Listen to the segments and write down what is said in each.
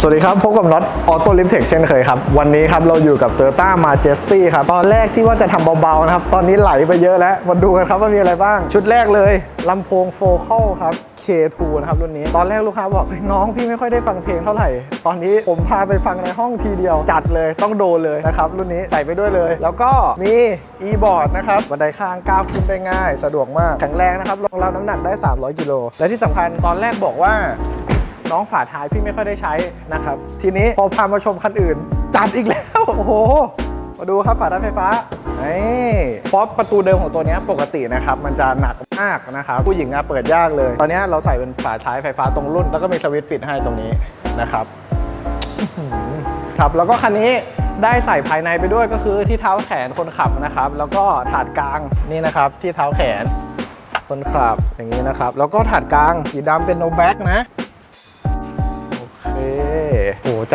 สวัสดีครับ พบกับน็อตออโต้ลิฟเทคเช่นเคยครับ วันนี้ครับเราอยู่กับ t o y ต้ามาเจสตี้ครับ ตอนแรกที่ว่าจะทำเบาๆนะครับ ตอนนี้ไหลไปเยอะแล้ว มาดูกันครับว่ามีอะไรบ้าง ชุดแรกเลยลำโพงโฟคัลครับ K2 นะครับรุ่นนี้ ตอนแรกลูกค้าบอกน้องพี่ไม่ค่อยได้ฟังเพลงเท่าไหร่ ตอนนี้ผมพาไปฟังในห้องทีเดียว จัดเลยต้องโดนเลยนะครับ รุ่นนี้ใส่ไปด้วยเลย แล้วก็มี e-board นะครับบันไดข้างก้าวขึ้นได้ง่าย สะดวกมากแข็งแรงนะครับรองรับน้ำหนักได้ 300กิโลและที่สำคัญตอนแรกบอกว่า น้องฝาท้ายพี่ไม่ค่อยได้ใช้นะครับ ทีนี้พอพามาชมคันอื่น จัดอีกแล้ว โอ้โห มาดูครับฝาท้ายไฟฟ้าเพราะประตูเดิมของตัวนี้ปกตินะครับมันจะหนักมากนะครับผู้หญิงอะเปิดยากเลย ตอนนี้เราใส่เป็นฝาท้ายไฟฟ้าตรงรุ่น แล้วก็มีสวิตช์ปิดให้ตรงนี้นะครับครับแล้วก็คันนี้ได้ใส่ภายในไปด้วยก็คือที่เท้าแขนคนขับนะครับ แล้วก็ถาดกลางนี่นะครับ ที่เท้าแขนคนขับอย่างนี้นะครับ แล้วก็ถาดกลางสีดำเป็นโนแบ็กนะ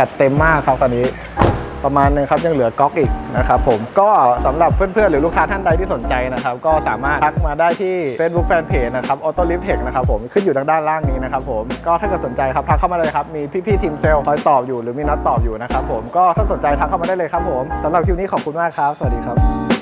จัดเต็มมากครับคันนี้ ประมาณหนึงครับยังเหลือก๊อกอีกนะครับผมก็สำหรับเพื่อนๆ หรือลูกค้าท่านใดที่สนใจนะครับ ก็สามารถทักมาได้ที่ Facebook Fanpage นะครับ Auto Lift Tech นะครับผมขึ้นอยู่ทางด้านล่างนี้นะครับผมก็ถ้าเกิดสนใจครับทักเข้ามาเลยครับ มีพี่ๆทีมเซลล์คอยตอบอยู่หรือมีนัดตอบอยู่นะครับผมก็ถ้าสนใจทักเข้ามาได้เลยครับผมสำหรับคลิปนี้ขอบคุณมากครับ สวัสดีครับ